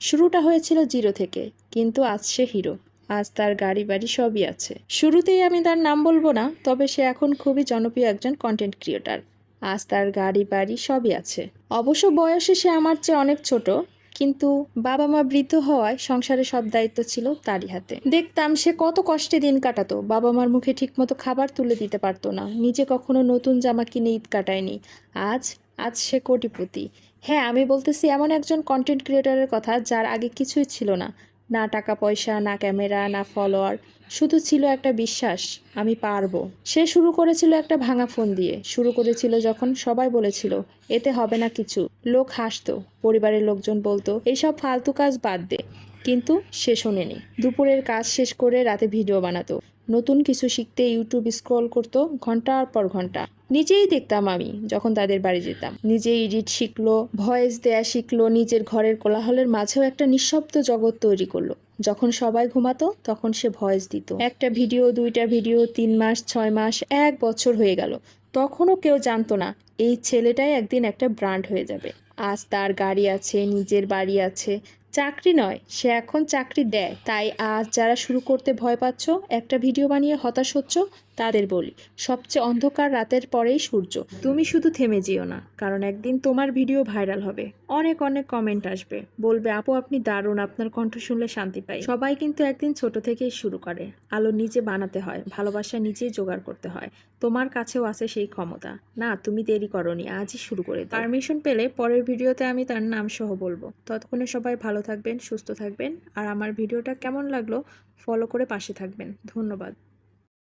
শুরুটা হয়েছিল জিরো থেকে, কিন্তু আজ সে হিরো। আজ তার গাড়ি বাড়ি সবই আছে। শুরুতেই আমি তার নাম বলব না, তবে সে এখন খুবই জনপ্রিয় একজন কন্টেন্ট ক্রিয়েটার আজ তার গাড়ি বাড়ি সবই আছে। অবশ্য বয়সে সে আমার চেয়ে অনেক ছোট, কিন্তু বাবা মা বৃদ্ধ হওয়ায় সংসারে সব দায়িত্ব ছিল তারই হাতে। দেখতাম সে কত কষ্টে দিন কাটাতো বাবা মার মুখে ঠিকমতো খাবার তুলে দিতে পারতো না, নিজে কখনো নতুন জামা কিনে ঈদ কাটায়নি। আজ আজ সে কোটিপতি। হ্যাঁ আমি বলতেছি এমন একজন কন্টেন্ট ক্রিয়েটারের কথা যার আগে কিছুই ছিল না। না টাকা পয়সা, না ক্যামেরা না ফলোয়ার শুধু ছিল একটা বিশ্বাস, আমি পারব। সে শুরু করেছিল একটা ভাঙা ফোন দিয়ে। শুরু করেছিল যখন সবাই বলেছিল, এতে হবে না কিছু। লোক হাসতো, পরিবারের লোকজন বলতো এইসব ফালতু কাজ বাদ দে। কিন্তু সে শোনেনি। দুপুরের কাজ শেষ করে রাতে ভিডিও বানাতো। নতুন কিছু শিখতে ইউটিউব স্ক্রল করতো ঘণ্টার পর ঘণ্টা। নিজেই দেখতাম আমি যখন তাদের বাড়ি যেতাম। নিজে এডিট শিখলো, ভয়েস দেয়া শিখলো, নিজের ঘরের কোলাহলের মাঝেও একটা নিঃশব্দ জগৎ তৈরি করল। যখন সবাই ঘুমাতো, তখন সে ভয়েস দিত। একটা ভিডিও, দুইটা ভিডিও, তিন মাস, ছয় মাস, এক বছর হয়ে গেল। তখনও কেউ জানতো না, এই ছেলেটাই একদিন একটা ব্র্যান্ড হয়ে যাবে। আজ তার গাড়ি আছে, নিজের বাড়ি আছে। চাকরি নয়, সে এখন চাকরি দেয়। তাই আজ যারা শুরু করতে ভয় পাচ্ছ, একটা ভিডিও বানিয়ে হতাশ হচ্ছ তাদের বলি, সবচেয়ে অন্ধকার রাতের পরেই সূর্য। তুমি শুধু থেমে যেও না, কারণ একদিন তোমার ভিডিও ভাইরাল হবে। অনেক অনেক কমেন্ট আসবে, বলবে, আপু, আপনি দারুণ, আপনার কণ্ঠ শুনলে শান্তি পাই। সবাই কিন্তু একদিন ছোট থেকেই শুরু করে। আলো নিজে বানাতে হয়, ভালোবাসা নিজেই জোগাড় করতে হয়। তোমার কাছেও আছে সেই ক্ষমতা। না, তুমি দেরি করনি, আজই শুরু করে পারমিশন পেলে পরের ভিডিওতে আমি তার নাম সহ বলব। ততক্ষণে সবাই ভালো থাকবেন, সুস্থ থাকবেন। আর আমার ভিডিওটা কেমন লাগল ফলো করে পাশে থাকবেন। ধন্যবাদ।